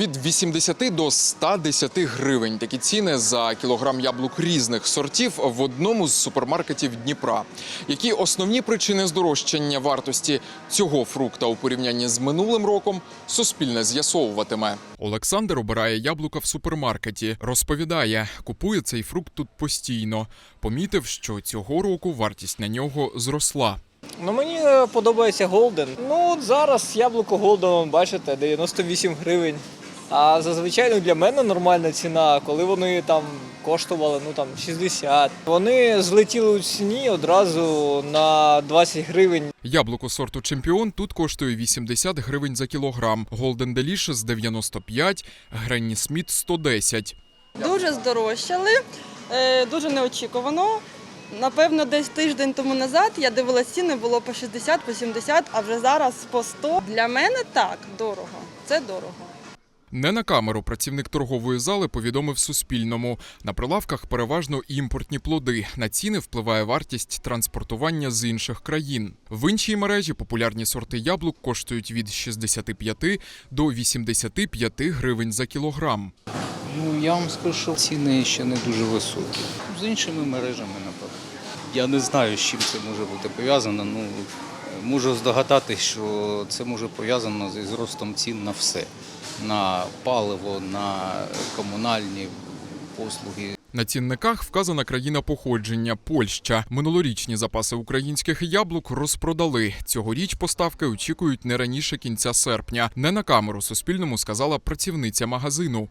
Від 80 до 110 гривень такі ціни за кілограм яблук різних сортів в одному з супермаркетів Дніпра. Які основні причини здорожчання вартості цього фрукта у порівнянні з минулим роком Суспільне з'ясовуватиме. Олександр обирає яблука в супермаркеті. Розповідає, купує цей фрукт тут постійно. Помітив, що цього року вартість на нього зросла. Ну мені е, подобається Голден. Ну от зараз яблуко Голден, бачите, 98 гривень. А зазвичай ну, для мене нормальна ціна, коли вони там коштували ну там 60. Вони злетіли у ціні одразу на 20 гривень. Яблуко сорту чемпіон тут коштує 80 гривень за кілограм, Golden Delicious 95, Гренні Сміт 110. Дуже здорожчали, е, дуже неочікувано. Напевно, десь тиждень тому назад я дивилася ціни, було по 60, по 70, а вже зараз по 100. Для мене так, дорого. Це дорого. Не на камеру працівник торгової зали повідомив Суспільному. На прилавках переважно імпортні плоди. На ціни впливає вартість транспортування з інших країн. В іншій мережі популярні сорти яблук коштують від 65 до 85 гривень за кілограм. Ну, я вам скажу, що ціни ще не дуже високі. З іншими мережами, напевно. Я не знаю, з чим це може бути пов'язано. Ну, можу здогадатись, що це може пов'язано зі зростом цін на все. На паливо, на комунальні послуги. На цінниках вказана країна походження Польща. Минулорічні запаси українських яблук розпродали. Цьогоріч поставки очікують не раніше кінця серпня. Не на камеру Суспільному сказала працівниця магазину.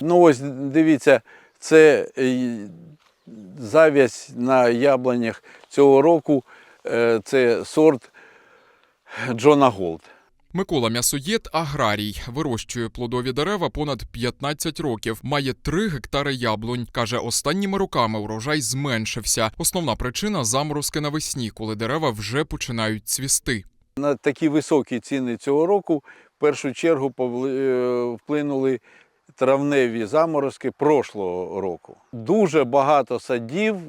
Ну ось дивіться, це е, зав'язь на яблунях цього року. Е, Це сорт Джона Голд. Микола М'ясоєд аграрій вирощує плодові дерева понад 15 років. Має 3 гектари яблунь. каже, останніми роками урожай зменшився. Основна причина заморозки навесні, коли дерева вже починають цвісти. На такі високі ціни цього року в першу чергу е, вплинули травневі заморозки прошлого року. Дуже багато садів е,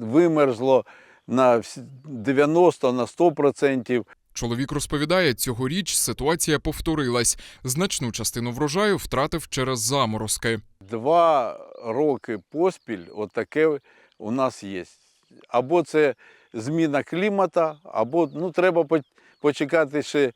вимерзло на всі- 90 на 100%. Чоловік розповідає, цьогоріч ситуація повторилась. Значну частину врожаю втратив через заморозки. Два роки поспіль отаке у нас є. Або це зміна клімата, або ну, треба почекати ще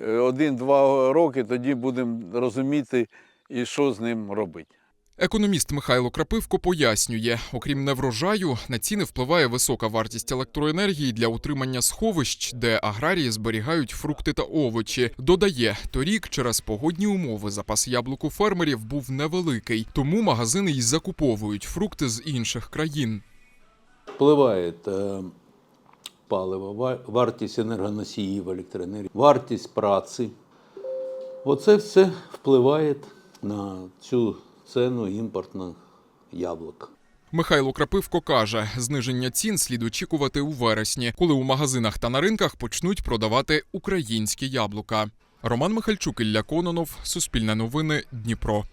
е, один-два роки, тоді будемо розуміти, і що з ним робити. Економіст Михайло Крапивко пояснює, окрім неврожаю, на ціни впливає висока вартість електроенергії для утримання сховищ, де аграрії зберігають фрукти та овочі. Додає, торік через погодні умови запас яблук у фермерів був невеликий, тому магазини й закуповують фрукти з інших країн. впливає е, паливо, вартість енергоносіїв електроенергії, вартість праці. Оце все впливає на цю ціну імпортних яблук. Михайло Крапивко каже, зниження цін слід очікувати у вересні, коли у магазинах та на ринках почнуть продавати українські яблука. Роман Михальчук, Ілля Кононов, Суспільне новини, Дніпро.